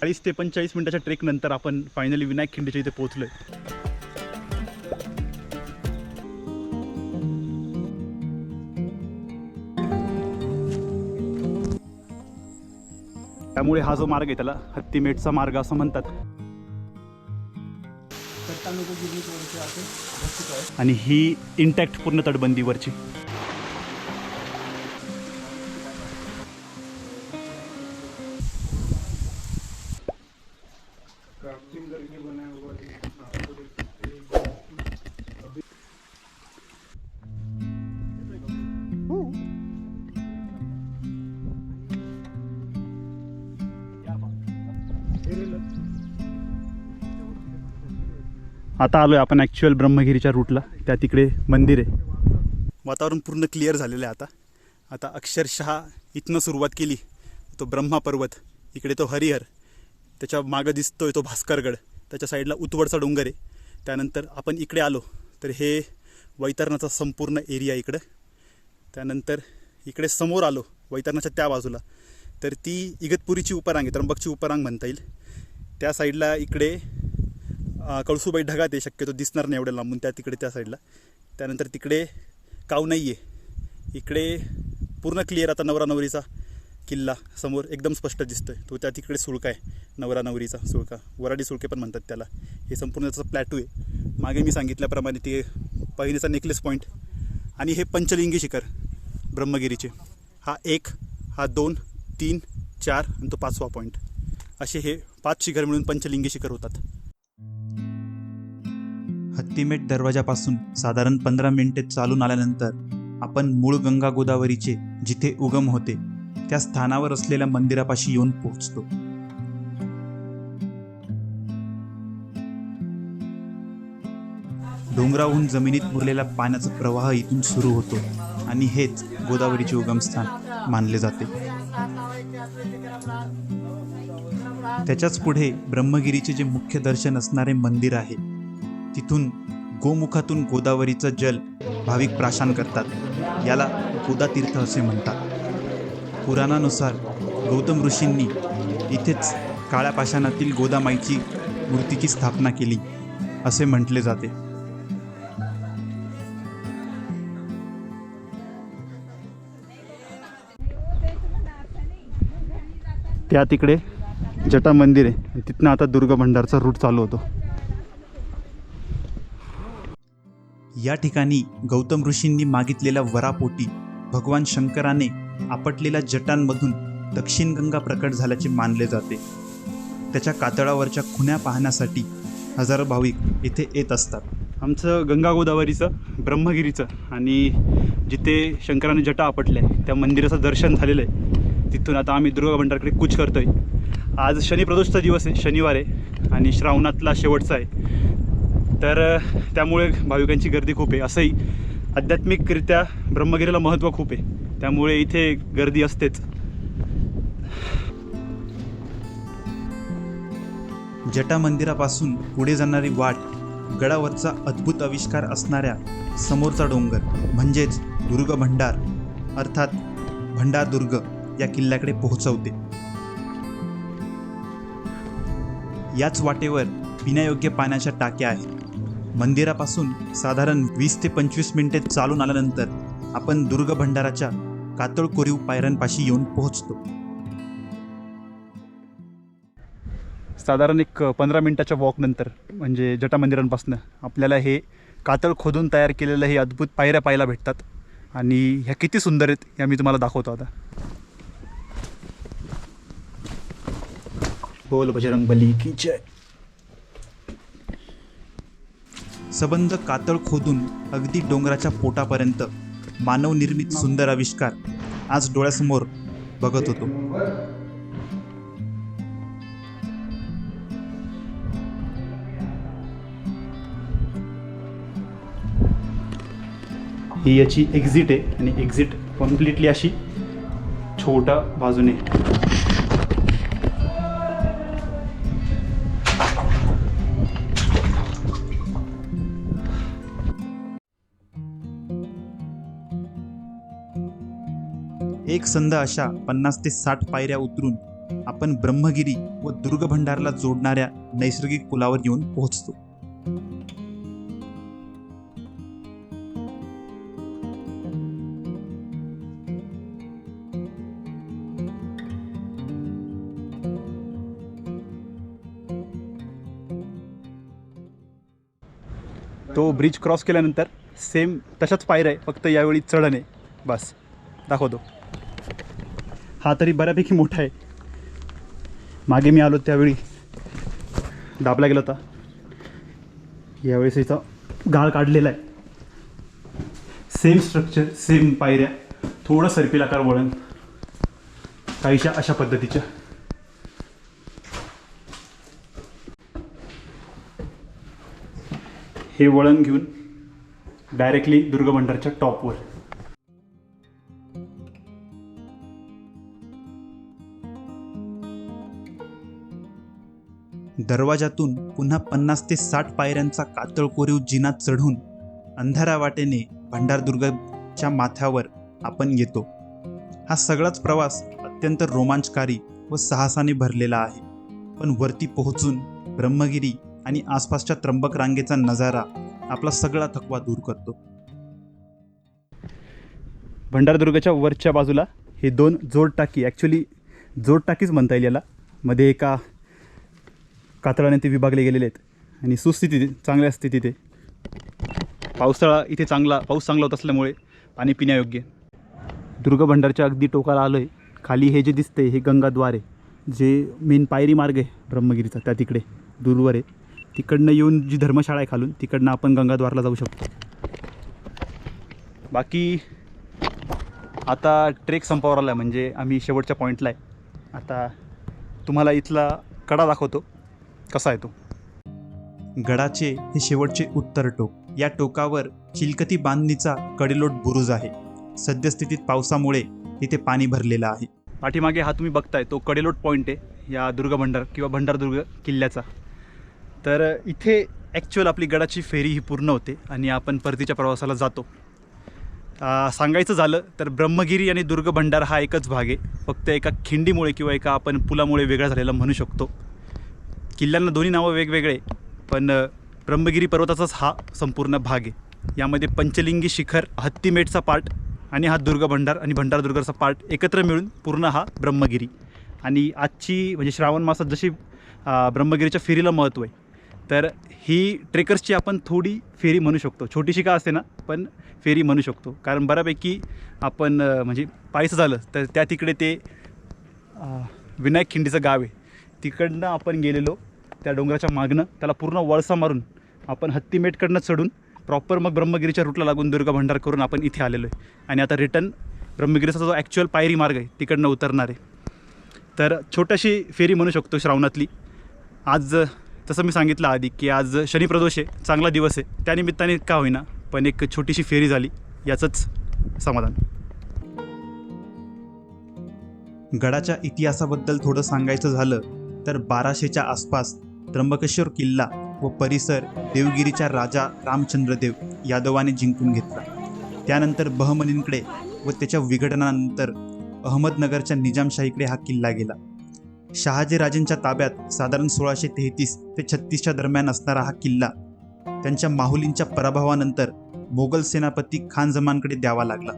चाळीस ते पंचेचाळीस मिनिटाच्या ट्रेक नंतर आपण फायनली विनायक खिंडीच्या इथे पोहोचलोय. त्यामुळे हा जो मार्ग आहे त्याला हत्तीमेटचा मार्ग असं म्हणतात. आणि ही इंटॅक्ट पूर्ण तटबंदीवरची. आता आलो आहे आपण ॲक्च्युअल ब्रह्मगिरीच्या रूटला त्या तिकडे मंदिर आहे. वातावरण पूर्ण क्लिअर झालेलं आहे आता. आता अक्षरशः इथनं सुरुवात केली तो ब्रह्मा पर्वत. इकडे तो हरिहर. त्याच्या मागं दिसतोय तो भास्करगड. त्याच्या साईडला उतवडचा डोंगर आहे. त्यानंतर आपण इकडे आलो तर हे वैतरणाचा संपूर्ण एरिया इकडं. त्यानंतर इकडे समोर आलो वैतरणाच्या त्या बाजूला. तर ती इगतपुरीची उपरांग आहे त्र्यंबकची उपरांग म्हणता येईल. त्या साईडला इकडे कळसूबाई ढगा ते शक्यतो दिसणार नाही एवढ्या लांबून त्या तिकडे त्या साईडला. त्यानंतर तिकडे काव नाही आहे. इकडे पूर्ण क्लिअर आता नवरा नवरीचा किल्ला समोर एकदम स्पष्ट दिसतोय. तो त्या तिकडे सुळका आहे नवरा नवरीचा सुळका. वराडी सुळके पण म्हणतात त्याला. हे संपूर्ण त्याचा प्लॅटू आहे. मागे मी सांगितल्याप्रमाणे ते पहिलेचा नेकलेस पॉईंट आणि हे पंचलिंगी शिखर ब्रह्मगिरीचे. हा एक हा दोन तीन चार आणि तो पाचवा पॉईंट असे हे पाच शिखर मिळून पंचलिंगी शिखर होतात. हत्तीमेट दरवाजापासून साधारण पंधरा मिनिटे चालून आल्यानंतर आपण मूळ गंगा गोदावरीचे जिथे उगम होते त्या स्थानावर असलेल्या मंदिरापाशी येऊन पोहोचतो. डोंगराहून जमिनीत मुरलेला पाण्याचा प्रवाह इथून सुरू होतो आणि हेच गोदावरीचे उगमस्थान मानले जाते. त्याच्याच पुढे ब्रह्मगिरीचे जे मुख्य दर्शन असणारे मंदिर आहे तिथून गोमुखातून गोदावरीचं जल भाविक प्राशन करतात. याला गोदातीर्थ असे म्हणतात. पुराणानुसार गौतम ऋषींनी इथेच काळ्या पाषाणातील गोदामाईची मूर्तीची स्थापना केली असे म्हटले जाते. त्या तिकडे जटा मंदिर आहे. तिथनं आता दुर्गा भंडारचा रूट चालू होतो. या ठिकाणी गौतम ऋषींनी मागितलेल्या वरापोटी भगवान शंकराने आपटलेल्या जटांमधून दक्षिण गंगा प्रकट झाल्याचे मानले जाते. त्याच्या कातळावरच्या खुण्या पाहण्यासाठी हजारो भाविक इथे येत असतात. आमचं गंगा गोदावरीचं ब्रह्मगिरीचं आणि जिथे शंकराने जटा आपटल्या आहे त्या मंदिराचं दर्शन झालेलं आहे. तिथून आता आम्ही दुर्गा भंडारकडे कूच करतोय. आज शनिप्रदोषचा दिवस आहे शनिवार आहे आणि श्रावणातला शेवटचा आहे. तर त्यामुळे भाविकांची गर्दी खूप आहे. असंही आध्यात्मिकरित्या ब्रह्मगिरीला महत्त्व खूप आहे. त्यामुळे इथे गर्दी असतेच. जटा मंदिरापासून पुढे जाणारी वाट गडावरचा अद्भुत आविष्कार असणाऱ्या समोरचा डोंगर म्हणजेच दुर्ग भंडार अर्थात भंडार दुर्ग या किल्ल्याकडे पोहोचवते. याच वाटेवर पिण्यायोग्य पाण्याच्या टाक्या आहेत. मंदिरापासून साधारण वीस ते पंचवीस मिनिटे चालून आल्यानंतर आपण दुर्ग भंडाराच्या कातळ कोरीव पायऱ्यांपाशी येऊन पोहोचतो. साधारण एक पंधरा मिनटाच्या वॉकनंतर म्हणजे जटा मंदिरांपासून आपल्याला हे कातळ खोदून तयार केलेलं हे अद्भुत पायऱ्या पाहायला भेटतात. आणि ह्या किती सुंदर आहेत या मी तुम्हाला दाखवतो आता. बोल बजरंग बली की जय. सबंध कातळ खोदून अगदी डोंगराच्या पोटापर्यंत मानवनिर्मित सुंदर आविष्कार आज डोळ्यासमोर बघत होतो. ही याची एक्झिट आहे आणि एक्झिट कम्प्लिटली अशी छोटा बाजूने. एक संद अशा पन्नास ते साठ पायऱ्या उतरून आपण ब्रह्मगिरी व दुर्गभंडारला जोडणाऱ्या नैसर्गिक पुलावर येऊन पोहोचतो. तो ब्रिज क्रॉस केल्यानंतर सेम तशाच पायऱ्या आहे फक्त यावेळी चढण. आहे बस दाखवतो. हा तरी बऱ्यापैकी मोठा आहे. मागे मी आलो त्यावेळी. दाबला गेला होता. यावेळेस इथं गाळ काढलेला आहे. सेम स्ट्रक्चर सेम पायऱ्या. थोडं सर्पिल आकार वळण. काहीशा अशा पद्धतीच्या. हे वळण घेऊन डायरेक्टली दुर्गभंडारच्या टॉपवर दरवाजातून पुन्हा पन्नास ते साठ पायऱ्यांचा कातळ कोरीव जिना चढून अंधारा वाटेने भंडारदुर्गच्या माथ्यावर आपण येतो. हा सगळाच प्रवास अत्यंत रोमांचकारी व साहसाने भरलेला आहे. पण वरती पोहोचून ब्रह्मगिरी आणि आसपासच्या त्र्यंबक रांगेचा नजारा आपला सगळा थकवा दूर करतो. भंडारदुर्गच्या वरच्या बाजूला हे दोन जोड टाकी ॲक्च्युली जोड टाकीच म्हणता येईल याला. मध्ये एका कातळाने ते विभागले गेलेले आहेत. आणि सुस्थिती चांगल्या असते तिथे पावसाळा इथे चांगला पाऊस चांगला होत असल्यामुळे पाणी पिण्यायोग्य. दुर्गभंडारच्या अगदी टोकाला आलो आहे खाली हे जे दिसते हे गंगाद्वार आहे. जे मेन पायरी मार्ग आहे ब्रह्मगिरीचा त्या तिकडे दूरवर आहे. तिकडनं येऊन जी धर्मशाळा आहे खालून तिकडनं आपण गंगाद्वारला जाऊ शकतो. बाकी आता ट्रेक संपावर आला आहे म्हणजे आम्ही शेवटच्या पॉईंटला आहे. आता तुम्हाला इथला कडा दाखवतो. कसा आहे तो? गडाचे हे शेवटचे उत्तर टोक. या टोकावर चिलकती बांधणीचा कडेलोट बुरुज आहे. सद्यस्थितीत पावसामुळे तिथे पाणी भरलेलं आहे. पाठीमागे हा तुम्ही बघताय तो कडेलोट पॉईंट आहे या दुर्गभंडार किंवा भंडारदुर्ग किल्ल्याचा. तर इथे ॲक्च्युअल आपली गडाची फेरी ही पूर्ण होते आणि आपण परतीच्या प्रवासाला जातो. सांगायचं झालं तर ब्रह्मगिरी आणि दुर्गभंडार हा एकच भाग आहे. फक्त एका खिंडीमुळे किंवा एका आपण पुलामुळे वेगळा झालेला म्हणू शकतो. किल्ल्यांना दोन्ही नावं वेगवेगळे पण ब्रह्मगिरी पर्वताचाच हा संपूर्ण भाग आहे. यामध्ये पंचलिंगी शिखर हत्तीमेटचा पार्ट आणि हा दुर्ग भंडार आणि भंडारदुर्गचा पार्ट एकत्र मिळून पूर्ण हा ब्रह्मगिरी. आणि आजची म्हणजे श्रावण मासात जशी ब्रह्मगिरीच्या फेरीला महत्त्व आहे तर ही ट्रेकर्सची आपण थोडी फेरी म्हणू शकतो. छोटीशी का असते ना पण फेरी म्हणू शकतो. कारण बऱ्यापैकी आपण म्हणजे पाहायचं झालं तर त्या तिकडे ते विनायक खिंडीचं गाव आहे. तिकडनं आपण गेलेलो त्या डोंगराच्या मागनं त्याला पूर्ण वळसा मारून आपण हत्तीमेटकडनं चढून प्रॉपर मग ब्रह्मगिरीच्या रूटला लागून दुर्गा भंडार करून आपण इथे आलेलो आहे. आणि आता रिटर्न ब्रह्मगिरीचा जो ॲक्च्युअल पायरी मार्ग आहे तिकडनं उतरणार आहे. तर छोटीशी फेरी म्हणू शकतो श्रावणातली. आज तसं मी सांगितलं आधी की आज शनिप्रदोष आहे चांगला दिवस आहे. त्यानिमित्ताने का होईना पण एक छोटीशी फेरी झाली याचंच समाधान. गडाच्या इतिहासाबद्दल थोडं सांगायचं झालं तर बाराशेच्या आसपास त्र्यंबकेश्वर किल्ला व परिसर देवगिरीच्या राजा रामचंद्रदेव यादवाने जिंकून घेतला. त्यानंतर बहमनींकडे व त्याच्या विघटनानंतर अहमदनगरच्या निजामशाहीकडे हा किल्ला गेला. शहाजीराजेंच्या ताब्यात साधारण सोळाशे तेहतीस ते छत्तीसच्या दरम्यान असणारा हा किल्ला त्यांच्या माहुलींच्या पराभवानंतर मोगल सेनापती खानजमानकडे द्यावा लागला.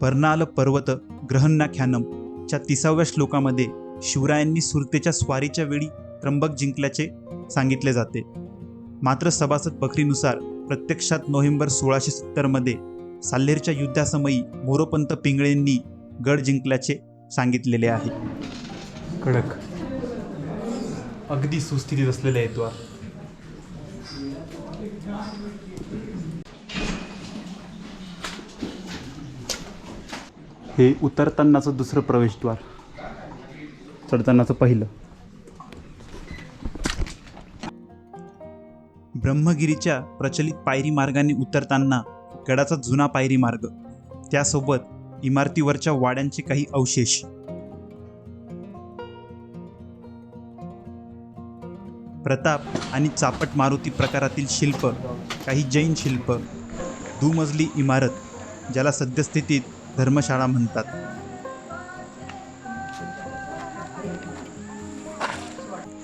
पर्नाल पर्वत ग्रहण्याख्यानम च्या तिसाव्या श्लोकामध्ये शिवरायांनी सुरतेच्या स्वारीच्या वेळी त्र्यंबक जिंकल्याचे सांगितले जाते. मात्र सभासद बखरीनुसार प्रत्यक्षात नोव्हेंबर सोळाशे सत्तरमध्ये साल्हेरच्या युद्धासमयी मोरोपंत पिंगळेंनी गड जिंकल्याचे सांगितलेले आहे. कडक. अगदी सुस्थितीत असलेला आहे तो हे उतरतानाचं दुसरं प्रवेशद्वार. चढतानाचं पहिलं. ब्रह्मगिरीच्या प्रचलित पायरी मार्गाने उतरताना गडाचा जुना पायरी मार्ग. त्यासोबत इमारतीवरच्या वाड्यांचे काही अवशेष. प्रताप आणि चापट मारुती प्रकारातील शिल्प काही जैन शिल्प दुमजली इमारत ज्याला सद्यस्थितीत धर्मशाळा म्हणतात.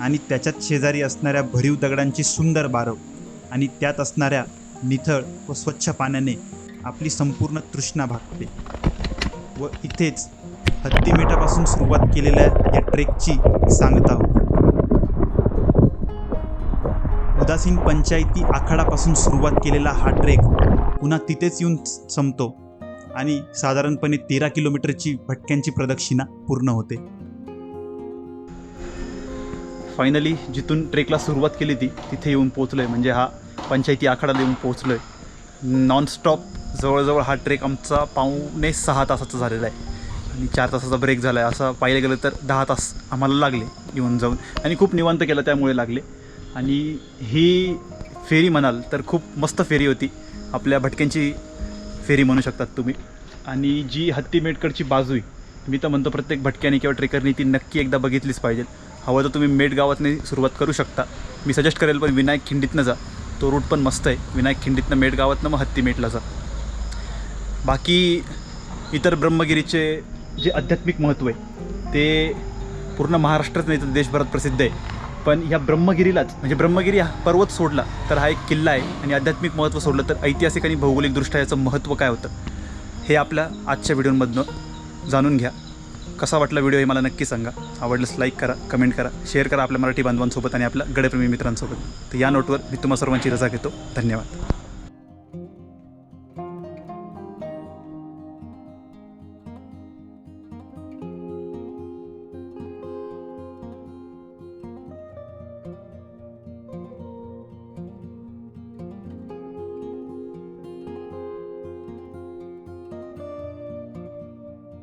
आणि त्याच्यात शेजारी असणाऱ्या भरीव दगडांची सुंदर बारव आणि त्यात असणाऱ्या निथळ व स्वच्छ पाण्याने आपली संपूर्ण तृष्णा भागते. व इथेच हत्तीमेटापासून सुरुवात केलेल्या या ट्रेकची सांगता होते. उदासीन पंचायती आखाडापासून सुरुवात केलेला हा ट्रेक पुन्हा तिथेच येऊन संपतो आणि साधारणपणे तेरा किलोमीटरची भटक्यांची प्रदक्षिणा पूर्ण होते. फायनली जिथून ट्रेकला सुरुवात केली ती तिथे येऊन पोचलो आहे म्हणजे हा पंचायती आखाडाला येऊन पोचलो आहे नॉनस्टॉप जवळजवळ हा ट्रेक आमचा पावणे सहा तासाचा झालेला आहे. आणि चार तासाचा ब्रेक झाला आहे असं पाहिलं गेलं तर दहा तास आम्हाला लागले येऊन जाऊन. आणि खूप निवांत केलं त्यामुळे लागले. आणि ही फेरी म्हणाल तर खूप मस्त फेरी होती. आपल्या भटक्यांची फेरी म्हणू शकतात तुम्ही. आणि जी हत्तीमेटकडची बाजू आहे मी तर म्हणतो प्रत्येक भटक्याने किंवा ट्रेकरनी ती नक्की एकदा बघितलीच पाहिजे हवं तर तुम्ही मेट गावातने सुरुवात करू शकता. मी सजेस्ट करेल पण विनायक खिंडीतनं जा. तो रूट पण मस्त आहे. विनायक खिंडीतनं मेट गावातनं मग हत्तीमेटला जा. बाकी इतर ब्रह्मगिरीचे जे आध्यात्मिक महत्त्व आहे ते पूर्ण महाराष्ट्रात नाही तर देशभरात प्रसिद्ध आहे. पण ह्या ब्रह्मगिरीलाच म्हणजे ब्रह्मगिरी हा पर्वत सोडला तर हा एक किल्ला आहे आणि आध्यात्मिक महत्त्व सोडलं तर ऐतिहासिक आणि भौगोलिकदृष्ट्या याचं महत्त्व काय होतं हे आपल्या आजच्या व्हिडिओमधनं जाणून घ्या. कसा वाटला व्हिडिओ हे मला नक्की सांगा. आवडल्यास लाईक करा कमेंट करा शेअर करा आपल्या मराठी बांधवांसोबत आणि आपल्या गडप्रेमी मित्रांसोबत. तर या नोटवर मी तुम्हा सर्वांची रजा घेतो. धन्यवाद.